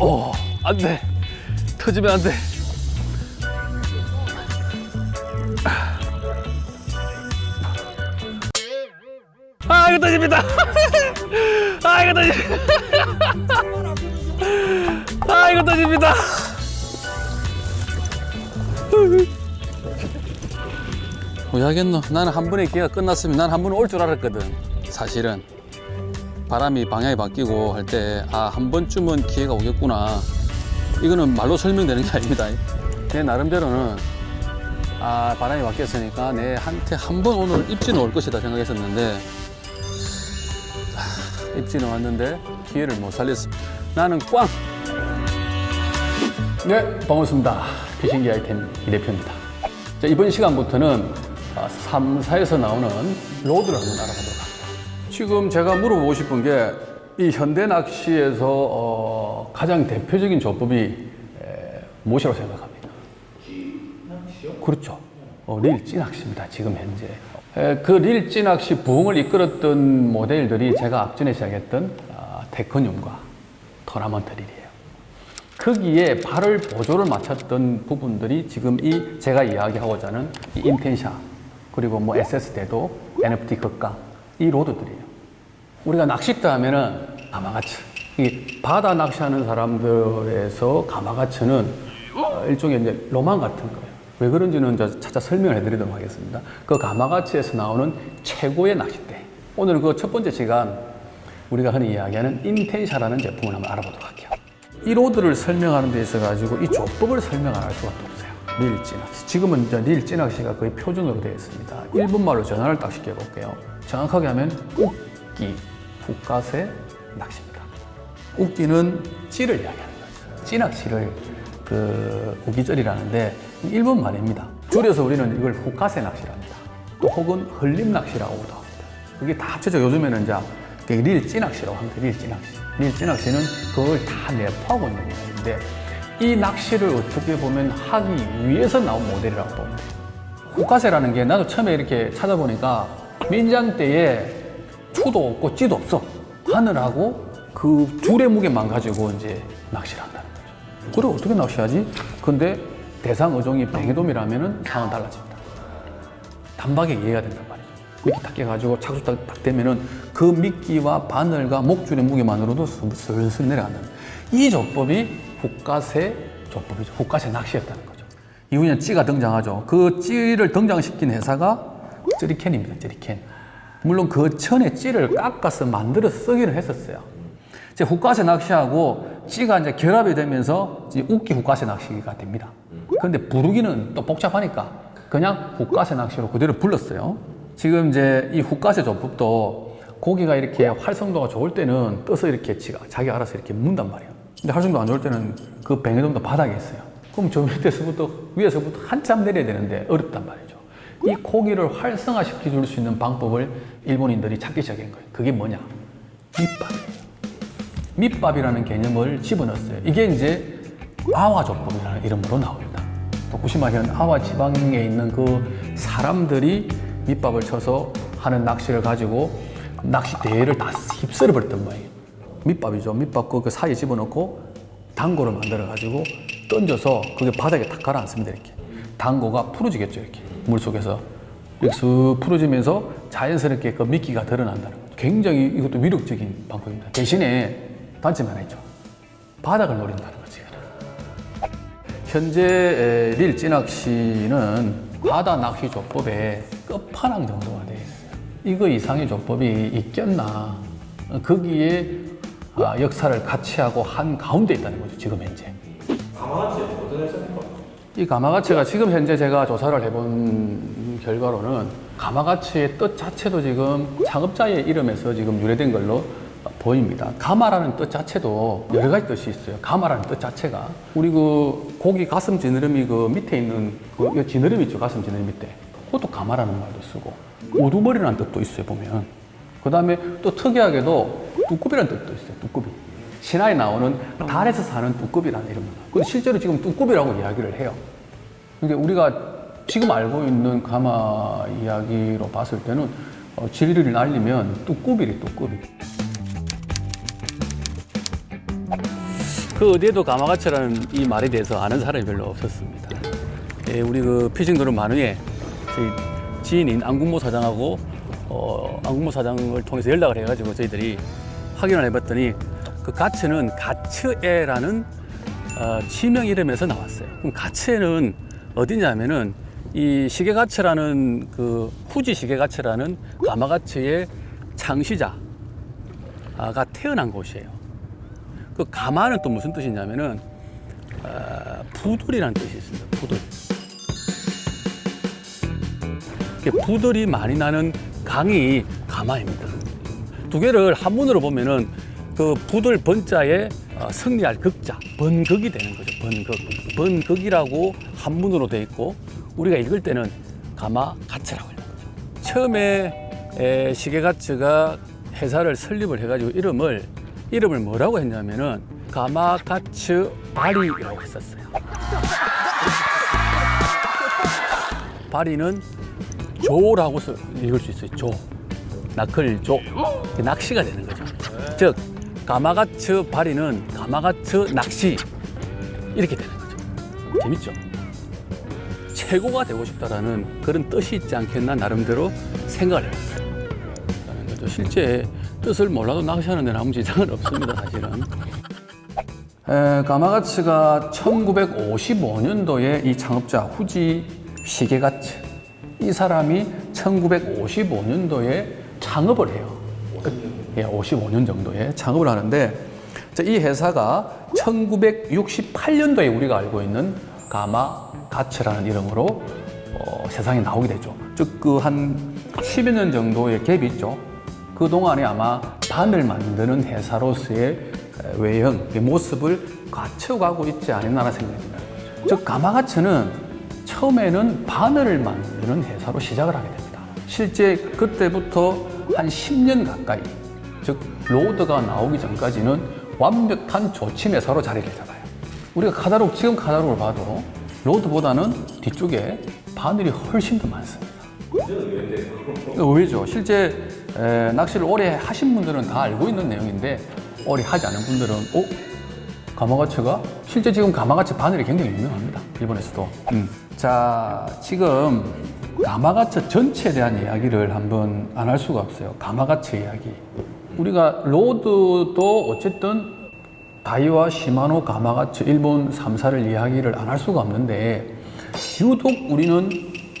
어, 안 돼. 터지면 안 돼. 아, 이거 터집니다. 아, 이거 터집니다. 아, 이거 터집니다. 뭐 하겠노? 나는 한 번에 기회가 끝났으면 난 한 번에 올줄 알았거든. 사실은 바람이 방향이 바뀌고 할 때 아 한 번쯤은 기회가 오겠구나. 이거는 말로 설명되는 게 아닙니다. 내 나름대로는 아 바람이 바뀌었으니까 내한테 한 번 오늘 입지는 올 것이다 생각했었는데 아, 입지는 왔는데 기회를 못 살렸어. 나는 꽝. 네, 반갑습니다. 피신기 아이템 이 대표입니다. 자, 이번 시간부터는 3, 4에서 나오는 로드를 한번 알아보도록 할게요. 지금 제가 물어보고 싶은 게 이 현대 낚시에서 어, 가장 대표적인 조법이 에, 무엇이라고 생각합니까? 그렇죠. 어, 릴 찌낚시입니다. 지금 현재. 에, 그 릴 찌낚시 부흥을 이끌었던 모델들이 제가 앞전에 시작했던 아, 테크늄과 토나먼트 릴이에요. 거기에 발을 보조를 맞췄던 부분들이 지금 이 제가 이야기하고자 하는 이 인텐샤 그리고 뭐 SS대도 NFT 극강 이 로드들이에요. 우리가 낚싯대 하면은 가마가츠 이 바다 낚시하는 사람들에서 가마가츠는 어, 일종의 이제 로망 같은 거예요. 왜 그런지는 저 차차 설명을 해드리도록 하겠습니다. 그 가마가츠에서 나오는 최고의 낚싯대. 오늘 그 첫 번째 시간 우리가 흔히 이야기하는 인텐샤라는 제품을 한번 알아보도록 할게요. 이 로드를 설명하는 데 있어 가지고 이 조법을 설명 안 할 수가 없어요. 릴 찌낚시. 지금은 이제 릴 찌낚시가 거의 표준으로 되어 있습니다. 일본 말로 전화를 딱 시켜 볼게요. 정확하게 하면 웃기, 북가세 낚시입니다. 웃기는 찌를 이야기하는 거죠. 찌낚시를 그 우기절이라는데 일본 말입니다. 줄여서 우리는 이걸 후카세 낚시랍니다. 또 혹은 흘림 낚시라고도 합니다. 그게 다 합쳐져 요즘에는 이제 그게 릴 찌낚시라고 합니다. 릴 찌낚시. 릴 찌낚시는 그걸 다 내포하고 있는 모델인데 이 낚시를 어떻게 보면 하기 위해서 나온 모델이라고 보면 돼요. 후카세라는 게 나도 처음에 이렇게 찾아보니까 민장대에 추도 없고 찌도 없어. 하늘하고 그 줄의 무게만 가지고 이제 낚시를 한다는 거죠. 그래 어떻게 낚시하지? 근데 대상 어종이 뱅에돔이라면은 상황은 달라집니다. 단박에 이해가 된단 말이죠. 미끼 딱 깨가지고 착수 딱, 딱 되면은 그 미끼와 바늘과 목줄의 무게만으로도 슬- 슬슬 내려간다는 거예요. 이 조법이 후가세 조법이죠. 후가세 낚시였다는 거죠. 이후에 찌가 등장하죠. 그 찌를 등장시킨 회사가 찌리캔입니다. 찌리캔. 물론 그 전에 찌를 깎아서 만들어서 쓰기는 했었어요. 이제 후가세 낚시하고 찌가 이제 결합이 되면서 이제 웃기 후가세 낚시가 됩니다. 그런데 부르기는 또 복잡하니까 그냥 후가세 낚시로 그대로 불렀어요. 지금 이제 이 후가세 조법도 고기가 이렇게 활성도가 좋을 때는 떠서 이렇게 찌가 자기 알아서 이렇게 문단 말이에요. 근데 활성도 안 좋을 때는 그 뱅에돔도 바닥에 있어요. 그럼 저 밑에서부터 위에서부터 한참 내려야 되는데 어렵단 말이죠. 이 고기를 활성화시켜 줄 수 있는 방법을 일본인들이 찾기 시작한 거예요. 그게 뭐냐? 밑밥이에요. 밑밥이라는 개념을 집어넣었어요. 이게 이제 아와조법이라는 이름으로 나옵니다. 도쿠시마현 아와 지방에 있는 그 사람들이 밑밥을 쳐서 하는 낚시를 가지고 낚시대를 다 휩쓸어 버렸던 거예요. 밑밥이죠. 밑밥 그 사이에 집어넣고 단고를 만들어 가지고 던져서 그게 바닥에 탁 가라앉습니다. 이렇게 단고가 풀어지겠죠. 이렇게 물 속에서 이렇게 쓱 풀어지면서 자연스럽게 그 미끼가 드러난다는 거죠. 굉장히 이것도 위력적인 방법입니다. 대신에 단점이 하나 있죠. 바닥을 노린다는. 이거는. 현재 에, 릴 찌낚시는 바다 낚시 조법의 끝판왕 정도가 돼 있어요. 이거 이상의 조법이 있겠나? 어, 거기에 아, 역사를 같이 하고 한 가운데 있다는 거죠. 지금 현재. 가마같이 어떤 회사입니까? 이 가마가치가 지금 현재 제가 조사를 해본 결과로는 가마가치의 뜻 자체도 지금 창업자의 이름에서 지금 유래된 걸로 보입니다. 가마라는 뜻 자체도 여러 가지 뜻이 있어요. 가마라는 뜻 자체가 우리 그 고기 가슴 지느러미 그 밑에 있는 그 지느러미 있죠 가슴 지느러미 밑에 그것도 가마라는 말도 쓰고 우두머리라는 뜻도 있어요 보면 그 다음에 또 특이하게도 뚜꾸비라는 뜻도 있어요 뚜꾸비 신화에 나오는 달에서 사는 뚜꾸비라는 이름입니다. 근데 실제로 지금 뚜꾸비라고 이야기를 해요. 그러니까 우리가 지금 알고 있는 가마 이야기로 봤을 때는 어, 진리를 날리면 뚜꾸비리 뚜꾸비. 그 어디에도 가마가치라는 이 말에 대해서 아는 사람이 별로 없었습니다. 예, 우리 그 피싱도는 만우에 지인인 안국모 사장하고 어, 안국모 사장을 통해서 연락을 해가지고 저희들이 확인을 해봤더니 그 가츠는 가츠에라는 어, 지명 이름에서 나왔어요. 그럼 가츠에는 어디냐면은 이 시계가츠라는 그 후지 시계가츠라는 가마가츠의 창시자가 태어난 곳이에요. 그 가마는 또 무슨 뜻이냐면은 어, 부들이라는 뜻이 있습니다. 이게 부들이 많이 나는 강이 가마입니다. 두 개를 한문으로 보면은 그 부들 번자에 어, 승리할 극자 번극이 되는 거죠. 번극. 번극이라고 한문으로 돼 있고 우리가 읽을 때는 가마 가츠라고 읽는 거죠. 처음에 에, 시계가츠가 회사를 설립을 해가지고 이름을 이름을 뭐라고 했냐면은 가마가츠 바리라고 했었어요. 바리는 조라고 써- 읽을 수 있어요. 조. 그게 낚시가 되는 거죠. 즉, 가마가츠 바리는 가마가츠 낚시. 이렇게 되는 거죠. 재밌죠? 최고가 되고 싶다라는 그런 뜻이 있지 않겠나 나름대로 생각을 해봤어요. 라는 거죠. 실제 뜻을 몰라도 낚시하는 데는 아무 지장은 없습니다, 사실은. 에, 가마가츠가 1955년도에 이 창업자 후지 시게가츠 이 사람이 1955년도에 창업을 해요. 예, 55년 정도에 창업을 하는데 자, 이 회사가 1968년도에 우리가 알고 있는 가마 가츠라는 이름으로 어, 세상에 나오게 되죠. 즉 그 한 10여 년 정도의 갭이 있죠. 그 동안에 아마 바늘 만드는 회사로서의 외형, 그 모습을 갖춰가고 있지 않았나 생각이 듭니다. 즉 가마가츠는 처음에는 바늘을 만드는 회사로 시작을 하게 됩니다. 실제 그때부터 한 10년 가까이, 즉 로드가 나오기 전까지는 완벽한 조침 회사로 자리를 잡아요. 우리가 카다록 지금 카다록을 봐도 로드보다는 뒤쪽에 바늘이 훨씬 더 많습니다. 의외죠. 실제 에, 낚시를 오래 하신 분들은 다 알고 있는 내용인데 오래 하지 않은 분들은 어? 가마가츠가 실제 지금 가마가츠 바늘이 굉장히 유명합니다. 일본에서도. 음. 자, 지금 가마가츠 전체에 대한 이야기를 한번 안 할 수가 없어요. 가마가츠 이야기. 우리가 로드도 어쨌든 다이와 시마노 가마가츠 일본 3사를 이야기를 안 할 수가 없는데 유독 우리는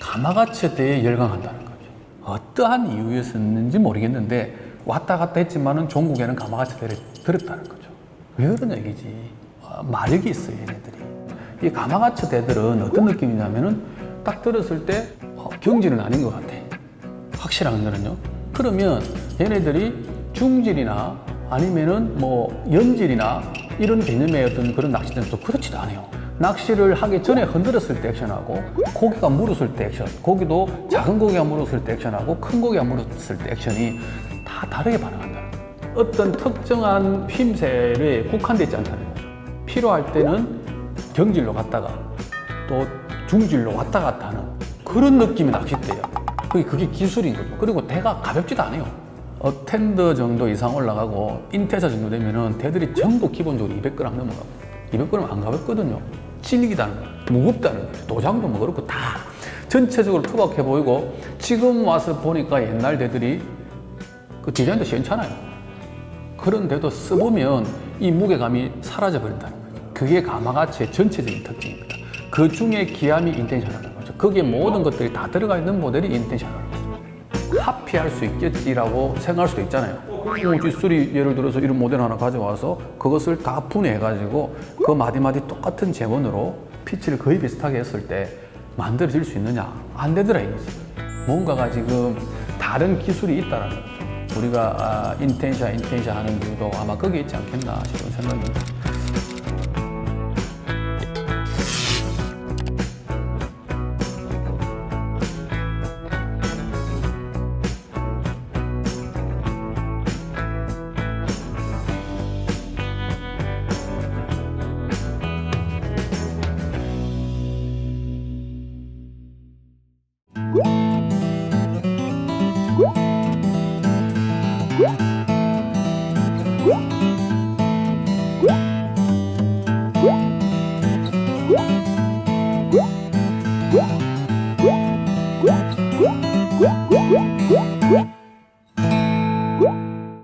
가마가츠에 대해 열광한다는 거죠. 어떠한 이유였었는지 모르겠는데 왔다 갔다 했지만은 종국에는 가마가츠대를 들었다는 거죠. 왜 그런 얘기지? 아, 마력이 있어요, 얘네들이. 이 가마가츠 대들은 어떤 느낌이냐면은 딱 들었을 때 어, 경질은 아닌 것 같아. 확실한 거는요. 그러면 얘네들이 중질이나 아니면은 뭐 연질이나 이런 개념의 어떤 그런 낚시들은 또 그렇지도 않아요. 낚시를 하기 전에 흔들었을 때 액션하고 고기가 물었을 때 액션, 고기도 작은 고기가 물었을 때 액션하고 큰 고기가 물었을 때 액션이 다 다르게 반응한다는 거예요. 어떤 특정한 힘새에 국한되어 있지 않다는 거죠. 필요할 때는 경질로 갔다가 또 중질로 왔다 갔다 하는 그런 느낌의 낚싯대예요. 그게, 그게 기술인 거죠. 그리고 대가 가볍지도 않아요. 어, 텐더 정도 이상 올라가고 인테사 정도 되면은 대들이 전부 기본적으로 200g 넘어가고 200g 안 가볍거든요. 찔리기다는 거예요. 무겁다는 거예요. 도장도 뭐 그렇고 다 전체적으로 투박해 보이고 지금 와서 보니까 옛날 대들이 그 디자인도 시원찮아요. 그런데도 써보면 이 무게감이 사라져 버린다는 거죠. 그게 가마가치의 전체적인 특징입니다. 그 중에 기암이 인텐션하는 거기에 모든 것들이 다 들어가 있는 모델이 거죠. 카피할 수 있겠지라고 생각할 수도 있잖아요. 어, 뒷술이 예를 들어서 이런 모델 하나 가져와서 그것을 다 분해해가지고 그 마디마디 똑같은 제본으로 피치를 거의 비슷하게 했을 때 만들어질 수 있느냐? 안 되더라 이거지. 뭔가가 지금 다른 기술이 있다라는 거죠. 우리가 아, 인텐샤 인텐샤 하는 이유도 아마 거기에 있지 않겠나 싶은 생각이 듭니다.